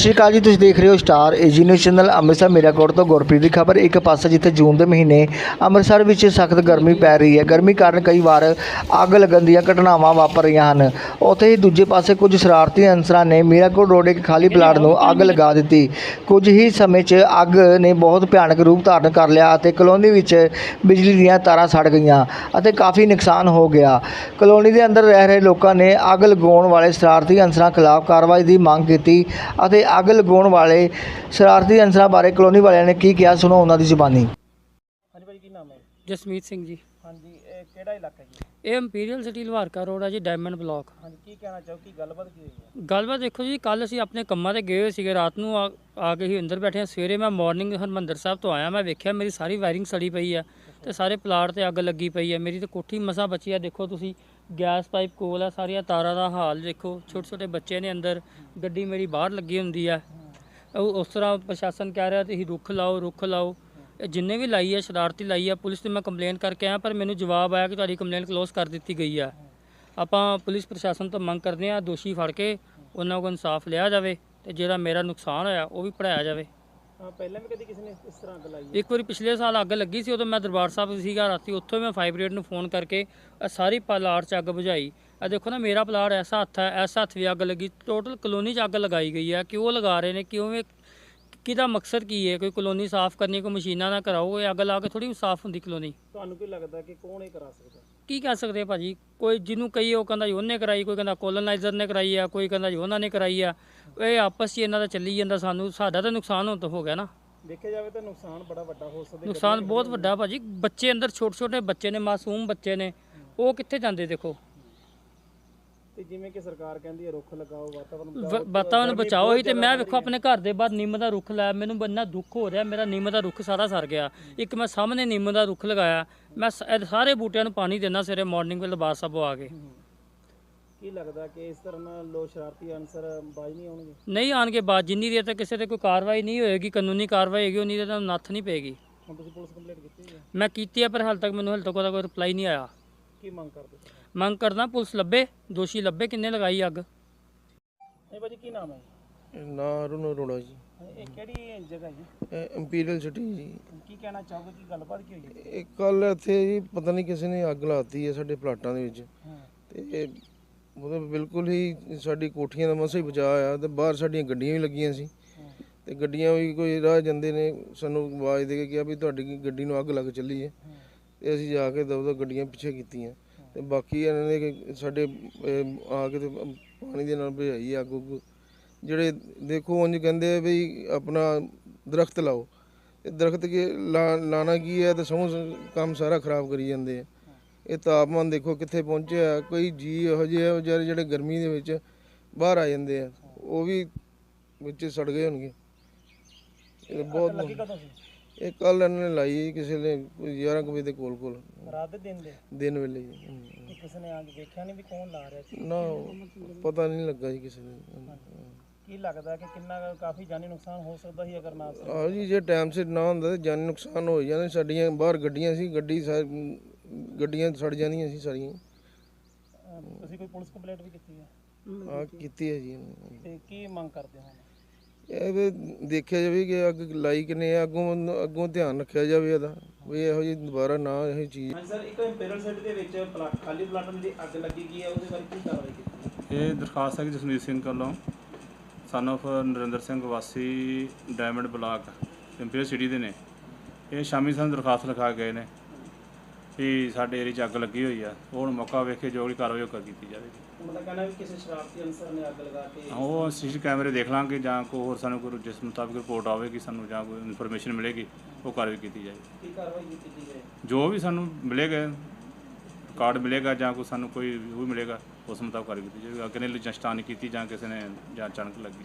ਸ਼੍ਰੀ ਅਕਾਲ ਜੀ, ਤੁਸੀਂ ਦੇਖ ਰਹੇ ਹੋ Star A G news channel, Amritsar Merakot ਤੋਂ ਗੁਰਪ੍ਰੀਤ ਦੀ ਖਬਰ। ਇੱਕ ਪਾਸੇ ਜਿੱਥੇ ਜੂਨ ਦੇ ਮਹੀਨੇ ਅੰਮ੍ਰਿਤਸਰ ਵਿੱਚ ਸਖਤ ਗਰਮੀ ਪੈ ਰਹੀ ਹੈ। ਗਰਮੀ ਕਾਰਨ ਕਈ ਵਾਰ ਅੱਗ ਲੱਗਣ ਦੀਆਂ ਘਟਨਾਵਾਂ ਵਾਪਰ ਰਹੀਆਂ ਹਨ। ਉੱਥੇ ਹੀ ਦੂਜੇ ਪਾਸੇ ਕੁਝ ਸ਼ਰਾਰਤੀ ਅਨਸਰਾਂ ਨੇ ਮੇਰਾਕੋਟ ਰੋਡ, ਇੱਕ ਖਾਲੀ ਪਲਾਟ ਨੂੰ ਅੱਗ ਲਗਾ ਦਿੱਤੀ। ਕੁਝ ਹੀ ਸਮੇਂ 'ਚ ਅੱਗ ਨੇ ਬਹੁਤ ਭਿਆਨਕ ਰੂਪ ਧਾਰਨ ਕਰ ਲਿਆ ਅਤੇ ਕਲੋਨੀ ਵਿੱਚ ਬਿਜਲੀ ਦੀਆਂ ਤਾਰਾਂ ਸੜ ਗਈਆਂ ਅਤੇ ਕਾਫੀ ਨੁਕਸਾਨ ਹੋ ਗਿਆ। ਕਲੋਨੀ ਦੇ ਅੰਦਰ ਰਹਿ ਰਹੇ ਲੋਕਾਂ ਨੇ ਅੱਗ ਲਗਾਉਣ ਵਾਲੇ ਸ਼ਰਾਰਤੀ ਅਨਸਰਾਂ ਖਿਲਾਫ ਕਾਰਵਾਈ ਦੀ ਮੰਗ ਕੀਤੀ ਅਤੇ ਅੱਗ ਲਗਾਉਣ ਵਾਲੇ ਸ਼ਰਾਰਤੀ ਅਨਸਰਾਂ ਬਾਰੇ ਕਲੋਨੀ ਵਾਲਿਆਂ ਨੇ ਕੀ ਕਿਹਾ ਸੁਣੋ ਉਹਨਾਂ ਦੀ ਜ਼ੁਬਾਨੀ। ਹਾਂਜੀ ਭਾਈ ਕੀ ਨਾਮ ਹੈ? ਜਸਮੀਤ ਸਿੰਘ ਜੀ। ਹਾਂਜੀ ਇਹ ਕਿਹੜਾ ਇਲਾਕਾ ਜੀ? ਇਹ ਇੰਪੀਰੀਅਲ ਸਿਟੀ ਲਵਾਰਕਾ ਰੋਡ ਆ ਜੀ ਡਾਇਮੰਡ ਬਲਾਕ ਹਾਂਜੀ ਕੀ ਕਹਿਣਾ ਚਾਹੋ ਕੀ ਗੱਲਬਾਤ ਕੀ ਹੋਈ ਹੈ? ਗੱਲਬਾਤ ਦੇਖੋ ਜੀ ਕੱਲ ਅਸੀਂ ਆਪਣੇ ਕੰਮਾਂ ਤੇ ਗਏ ਹੋਏ ਸੀਗੇ ਰਾਤ ਨੂੰ ਆ ਆ ਕੇ ਹੀ ਅੰਦਰ ਬੈਠੇ ਹਾਂ। ਸਵੇਰੇ ਮੈਂ ਮਾਰਨਿੰਗ ਹਰਮੰਦਰ ਸਾਹਿਬ ਤੋਂ ਆਇਆ ਮੈਂ ਵੇਖਿਆ ਮੇਰੀ ਸਾਰੀ ਵਾਇਰਿੰਗ ਸੜੀ ਪਈ ਆ ਤੇ ਸਾਰੇ ਪਲਾਟ ਤੇ ਅੱਗ ਲੱਗੀ ਪਈ ਆ। ਮੇਰੀ ਤੇ ਕੋਠੀ ਮਸਾ ਬਚੀ ਆ ਦੇਖੋ ਤੁਸੀਂ ਗੈਸ ਪਾਈਪ ਕੋਲ ਆ, ਸਾਰੀਆਂ ਤਾਰਾਂ ਦਾ ਹਾਲ ਦੇਖੋ, ਛੋਟੇ ਛੋਟੇ ਬੱਚੇ ਨੇ ਅੰਦਰ, ਗੱਡੀ ਮੇਰੀ ਬਾਹਰ ਲੱਗੀ ਹੁੰਦੀ ਆ। ਉਹ ਉਸ ਤਰ੍ਹਾਂ ਪ੍ਰਸ਼ਾਸਨ ਕਹਿ ਰਿਹਾ ਤੁਸੀਂ ਰੁੱਖ ਲਾਓ ਰੁੱਖ ਲਾਓ। ਇਹ ਜਿੰਨੇ ਵੀ ਲਾਈ ਹੈ ਸ਼ਰਾਰਤੀ ਲਾਈ ਹੈ ਪੁਲਿਸ ਤੇ ਮੈਂ ਕੰਪਲੇਨ ਕਰਕੇ ਆਇਆ, ਪਰ ਮੈਨੂੰ ਜਵਾਬ ਆਇਆ ਕਿ ਤੁਹਾਡੀ ਕੰਪਲੇਨ ਕਲੋਜ਼ ਕਰ ਦਿੱਤੀ ਗਈ ਆ। ਆਪਾਂ ਪੁਲਿਸ ਪ੍ਰਸ਼ਾਸਨ ਤੋਂ ਮੰਗ ਕਰਦੇ ਆ, ਦੋਸ਼ੀ ਫੜ ਕੇ ਉਹਨਾਂ ਕੋਲ ਇਨਸਾਫ ਲਿਆ ਜਾਵੇ ਤੇ ਜਿਹੜਾ ਮੇਰਾ ਨੁਕਸਾਨ ਹੋਇਆ, ਉਹ ਵੀ ਭਰਾਇਆ ਜਾਵੇ। ਹਾਂ ਪਹਿਲਾਂ ਵੀ ਕਦੀ ਕਿਸੇ ਨੇ ਇਸ ਤਰ੍ਹਾਂ ਅੱਗ ਲਾਈ ਹੈ? ਇੱਕ ਵਾਰੀ ਪਿਛਲੇ ਸਾਲ ਅੱਗ ਲੱਗੀ ਸੀ ਉਦੋਂ ਮੈਂ ਦਰਬਾਰ ਸਾਹਿਬ ਸੀਗਾ ਰਾਤੀ ਉੱਥੋਂ ਮੈਂ ਫਾਈਵ ਰੇਟ ਨੂੰ ਫੋਨ ਕਰਕੇ ਸਾਰੀ ਪਲਾਟ 'ਚ ਅੱਗ ਬੁਝਾਈ। ਆ ਦੇਖੋ ਨਾ ਮੇਰਾ ਪਲਾਟ ਐਸਾ ਹੱਥ ਹੈ ਐਸਾ ਹੱਥ ਵੀ ਅੱਗ ਲੱਗੀ। ਟੋਟਲ ਕਲੋਨੀ 'ਚ ਅੱਗ ਲਗਾਈ ਗਈ ਹੈ। ਕਿਉਂ ਲਗਾ ਰਹੇ ਨੇ? ਕਿਉਂ ਇਹ ਕਿਹਦਾ ਮਕਸਦ ਕੀ ਹੈ? ਕੋਈ ਕਲੋਨੀ ਸਾਫ਼ ਕਰਨੀ ਕੋਈ ਮਸ਼ੀਨਾਂ ਨਾ ਕਰਾਓ ਇਹ ਅੱਗ ਲਾ ਕੇ ਥੋੜੀ ਸਾਫ਼ ਹੁੰਦੀ ਕਲੋਨੀ। ਤੁਹਾਨੂੰ ਕੀ ਲੱਗਦਾ ਕਿ ਕੌਣ ਇਹ ਕਰਾ ਸਕਦਾ? ਕੀ ਕਹਿ ਸਕਦੇ ਆ ਭਾਜੀ? ਕੋਈ ਜਿਹਨੂੰ ਕਹੀ ਉਹ ਕਹਿੰਦਾ ਜੀ ਉਹਨੇ ਕਰਾਈ ਕੋਈ ਕਹਿੰਦਾ ਕੋਲੋਨਾਈਜ਼ਰ ਨੇ ਕਰਾਈ ਆ ਕੋਈ ਕਹਿੰਦਾ ਜੀ ਉਹਨਾਂ ਨੇ ਕਰਾਈ ਆ। ਇਹ ਆਪਸ 'ਚ ਇਹਨਾਂ ਦਾ ਚੱਲੀ ਜਾਂਦਾ ਸਾਨੂੰ ਸਾਡਾ ਤਾਂ ਨੁਕਸਾਨ ਤੋਂ ਹੋ ਗਿਆ ਨਾ। ਦੇਖਿਆ ਜਾਵੇ ਤਾਂ ਨੁਕਸਾਨ ਬੜਾ ਵੱਡਾ ਹੋ ਸਕਦਾ। ਨੁਕਸਾਨ ਬਹੁਤ ਵੱਡਾ ਭਾਜੀ। ਬੱਚੇ ਅੰਦਰ ਛੋਟੇ ਛੋਟੇ ਬੱਚੇ ਨੇ ਮਾਸੂਮ ਬੱਚੇ ਨੇ। ਉਹ ਕਿੱਥੇ ਜਾਂਦੇ ਦੇਖੋ? ਤੇ ਜਿਵੇਂ ਕਿ ਸਰਕਾਰ ਕਹਿੰਦੀ ਹੈ ਰੁੱਖ ਲਗਾਓ ਵਾਤਾਵਰਨ ਬਚਾਓ ਵਾਤਾਵਰਨ ਬਚਾਓ ਹੀ ਤੇ ਮੈਂ ਵੇਖੋ ਆਪਣੇ ਘਰ ਦੇ ਬਾਹਰ ਨਿੰਮ ਦਾ ਰੁੱਖ ਲਾਇਆ ਮੈਨੂੰ ਬੰਨਾ ਦੁੱਖ ਹੋ ਰਿਹਾ ਮੇਰਾ ਨਿੰਮ ਦਾ ਰੁੱਖ ਸਾਰਾ ਸਰ ਗਿਆ। ਇੱਕ ਮੈਂ ਸਾਹਮਣੇ ਨਿੰਮ ਦਾ ਰੁੱਖ ਲਗਾਇਆ ਮੈਂ ਸ- ਇਹ ਸਾਰੇ ਬੂਟਿਆਂ ਨੂੰ ਪਾਣੀ ਦਿੰਦਾ ਸਵੇਰੇ ਮਾਰਨਿੰਗ ਵੇਲੇ ਬਾਦ ਸਾਹਿਬ ਆ ਕੇ। ਕੀ ਲੱਗਦਾ ਕਿ ਇਸ ਤਰ੍ਹਾਂ ਨਾਲ ਲੋ ਸ਼ਰਾਰਤੀ ਅਨਸਰ ਬਾਜ ਨਹੀਂ ਆਉਣਗੇ? ਨਹੀਂ ਆਣਗੇ ਬਾਅਦ ਜਿੰਨੀ ਦੇਰ ਤੱਕ ਕਿਸੇ ਤੇ ਕੋਈ ਕਾਰਵਾਈ ਨਹੀਂ ਹੋਏਗੀ ਕਾਨੂੰਨੀ ਕਾਰਵਾਈ ਹੋਏਗੀ ਉਨੀ ਦੇਰ ਤੱਕ ਨੱਥ ਨਹੀਂ ਪਏਗੀ। ਹੁਣ ਤੁਸੀਂ ਪੁਲਿਸ ਕੰਪਲੇਂਟ ਕੀਤੀ ਹੈ? ਮੈਂ ਕੀਤੀ ਹੈ ਪਰ ਹਾਲ ਤੱਕ ਮੈਨੂੰ ਹਾਲ ਤੱਕ ਉਹਦਾ ਕੋਈ ਰਿਪਲਾਈ ਨਹੀਂ ਆਇਆ। ਕੀ ਮੰਗ ਕਰਦੇ ਮੰਗ ਕਰਦਾ ਪੁਲਿਸ ਲੱਭੇ ਦੋਸ਼ੀ ਲੱਭੇ ਕਿੰਨੇ ਲਗਾਈ ਅੱਗ? ਇਹ ਭਾਜੀ ਕੀ ਨਾਮ ਹੈ? ਨਾ ਅਰੁਣ ਅਰੋੜਾ ਜੀ। ਇਹ ਕਿਹੜੀ ਜਗ੍ਹਾ ਜੀ ਇਹ ਇੰਪੀਰੀਅਲ ਸਿਟੀ ਜੀ। ਕੀ ਕਹਿਣਾ ਚਾਹੋਗੇ ਕੀ ਗੱਲਬਾਤ ਕੀ ਹੋਈ ਹੈ? ਇਹ ਕੱਲ ਇੱਥੇ ਜੀ ਪਤਾ ਨਹੀਂ ਕਿਸੇ ਨੇ ਅੱਗ ਲਾਤੀ ਹੈ ਸਾਡੇ ਪਲਾਟਾਂ ਦੇ ਵਿੱਚ। ਹਾਂ। ਤੇ ਇਹ ਮਤਲਬ ਬਿਲਕੁਲ ਹੀ ਸਾਡੀ ਕੋਠੀਆਂ ਦਾ ਮਸਾ ਹੀ ਬਚਾਅ ਆ ਤੇ ਬਾਹਰ ਸਾਡੀਆਂ ਗੱਡੀਆਂ ਵੀ ਲੱਗੀਆਂ ਸੀ। ਹਾਂ। ਤੇ ਗੱਡੀਆਂ ਵੀ ਕੋਈ ਰਾਹ ਜਾਂਦੇ ਨੇ ਸਾਨੂੰ ਆਵਾਜ਼ ਦੇ ਕੇ ਕਿਹਾ ਵੀ ਤੁਹਾਡੀ ਗੱਡੀ ਨੂੰ ਅੱਗ ਲੱਗ ਚੱਲੀ ਹੈ। ਹਾਂ। ਤੇ ਅਸੀਂ ਜਾ ਕੇ ਦਬਦਬ ਗੱਡੀਆਂ ਪਿੱਛੇ ਕੀਤੀਆਂ। ਤੇ ਬਾਕੀ ਇਹਨਾਂ ਨੇ ਸਾਡੇ ਅਹ, ਆ ਕੇ ਤੇ ਪਾਣੀ ਦੇ ਨਾਲ ਭਜਾਈ ਅੱਗ ਉੱਗ। ਜਿਹੜੇ ਦੇਖੋ ਉਂਝ ਕਹਿੰਦੇ ਆ ਵੀ ਆਪਣਾ ਦਰਖਤ ਲਾਓ। ਇਹ ਦਰਖਤ ਕੇ ਲਾ- ਲਾਣਾ ਕੀ ਹੈ ਤੇ ਸਮਝ ਕੰਮ ਸਾਰਾ ਖਰਾਬ ਕਰੀ ਜਾਂਦੇ ਆ। ਇਹ ਤਾਪਮਾਨ ਦੇਖੋ ਕਿੱਥੇ ਪਹੁੰਚਿਆ। ਕੋਈ ਜੀ ਇਹੋ ਜਿਹੇ ਆ ਵਿਚਾਰੇ ਜਿਹੜੇ ਗਰਮੀ ਦੇ ਵਿੱਚ ਬਾਹਰ ਆ ਜਾਂਦੇ ਆ। ਉਹ ਵੀ ਵਿੱਚ ਸੜ ਗਏ ਹੋਣਗੇ। ਇਹ ਬਹੁਤ ਲੱਗੀ ਕਦੋਂ ਸੀ? ਇਹ ਕੱਲ ਇਹਨਾਂ ਨੇ ਲਾਈ ਸੀ ਕਿਸੇ ਨੇ ਕੋਈ 11 ਕੁ ਵਜੇ ਦੇ ਕੋਲ ਕੋਲ। ਰਾਤ ਦੇ ਦਿਨ ਦੇ? ਦਿਨ ਵੇਲੇ ਜੀ। ਹਮ, ਕਿਸੇ ਨੇ ਆ ਕੇ ਦੇਖਿਆ ਨਹੀਂ ਵੀ ਕੌਣ ਲਾ ਰਿਹਾ ਸੀ? ਨਾ ਪਤਾ ਨਹੀਂ ਲੱਗਾ ਜੀ ਕਿਸੇ ਨੂੰ। ਕੀ ਲੱਗਦਾ ਕਿ ਕਿੰਨਾ ਕੁ ਕਾਫੀ ਜਾਨੀ ਨੁਕਸਾਨ ਹੋ ਸਕਦਾ ਸੀ ਅਗਰ ਨਾ ਆਹ ਜੀ ਜੇ ਟਾਈਮ ਸਿਰ ਨਾ ਹੁੰਦਾ ਤਾਂ ਜਾਨੀ ਨੁਕਸਾਨ ਹੋ ਜਾਣਾ ਸਾਡੀਆਂ ਬਾਹਰ ਗੱਡੀਆਂ ਸੀ ਗੱਡੀ ਸਾ- ਗੱਡੀਆਂ ਸੜ ਜਾਂਦੀਆਂ ਸੀ ਸਾਰੀਆਂ। ਅਹ ਤੁਸੀਂ ਕੋਈ ਪੁਲਿਸ ਕੰਪਲੇਂਟ ਵੀ ਕੀਤੀ ਹੈ? ਆ ਕੀਤੀ ਹੈ ਜੀ। ਇਹਨਾਂ ਨੇ। ਤੇ ਕੀ ਮੰਗ ਕਰਦੇ ਹੋ? ਇਹ ਵੀ ਦੇਖਿਆ ਜਾਵੇ ਕਿ ਅੱਗ ਲਾਈ ਕਿਨੇ ਆ ਅੱਗੋਂ ਅੱਗੋਂ ਧਿਆਨ ਰੱਖਿਆ ਜਾਵੇ ਇਹਦਾ ਵੀ ਇਹੋ ਜਿਹੀ ਦੁਬਾਰਾ ਨਾ ਇਹ ਚੀਜ਼। ਹਾਂਜੀ ਸਰ ਇੱਕ ਇੰਪੀਰੀਅਲ ਸਿਟੀ ਦੇ ਵਿੱਚ ਪਲਾਟ ਖਾਲੀ ਪਲਾਟਾਂ ਦੀ ਅੱਗ ਲੱਗੀ ਗਈ ਹੈ ਉਹਦੇ ਬਾਰੇ ਕੀ ਕਾਰਵਾਈ ਕੀਤੀ ਇਹ ਦਰਖਾਸਤ ਹੈ ਕਿ ਜਸਮੀਤ ਸਿੰਘ ਵੱਲੋਂ ਸਨ of ਨਰਿੰਦਰ ਸਿੰਘ ਵਾਸੀ ਡਾਇਮੰਡ ਬਲਾਕ ਇੰਪੀਰੀਅਲ ਸਿਟੀ ਦੇ ਨੇ। ਇਹ ਸ਼ਾਮੀ ਸਾਨੂੰ ਦਰਖਾਸਤ ਲਿਖਾ ਕੇ ਗਏ ਨੇ। ਵੀ ਸਾਡੇ ਏਰੀਆ 'ਚ ਅੱਗ ਲੱਗੀ ਹੋਈ ਆ। ਉਹ ਹੁਣ ਮੌਕਾ ਵੇਖ ਕੇ ਜੋ ਵੀ ਕਾਰਵਾਈ ਉਹ ਕਰ ਕੀਤੀ ਜਾਵੇਗੀ ਉਹਨਾਂ ਦਾ ਕਹਿਣਾ ਵੀ ਕਿਸੇ ਸ਼ਰਾਰਤੀ ਅਨਸਰ ਨੇ ਅੱਗ ਲਗਾ ਕੇ ਉਹ ਸੀਸੀ ਕੈਮਰੇ ਦੇਖ ਲਾਂਗੇ ਜਾਂ ਕੋਈ ਹੋਰ ਸਾਨੂੰ ਕੋਈ ਜਿਸ ਮੁਤਾਬਿਕ ਰਿਪੋਰਟ ਆਵੇਗੀ ਸਾਨੂੰ ਜਾਂ ਕੋਈ ਇਨਫੋਰਮੇਸ਼ਨ ਮਿਲੇਗੀ ਉਹ ਕਾਰਵਾਈ ਕੀਤੀ ਜਾਏਗੀ ਕੀ ਕਾਰਵਾਈ ਕੀਤੀ ਜਾਏ ਜੋ ਵੀ ਸਾਨੂੰ ਮਿਲੇਗਾ ਕਾਰਡ ਮਿਲੇਗਾ ਜਾਂ ਕੋਈ ਸਾਨੂੰ ਕੋਈ ਉਹ ਮਿਲੇਗਾ ਉਸ ਮੁਤਾਬਕ ਕਾਰਵਾਈ ਕੀਤੀ ਜਾਏਗੀ ਅੱਗ ਨੇ ਜਾਂ ਸਟਾਨ ਕੀਤੀ ਜਾਂ ਕਿਸੇ ਨੇ ਜਾਂ ਅਚਾਨਕ ਲੱਗੀ।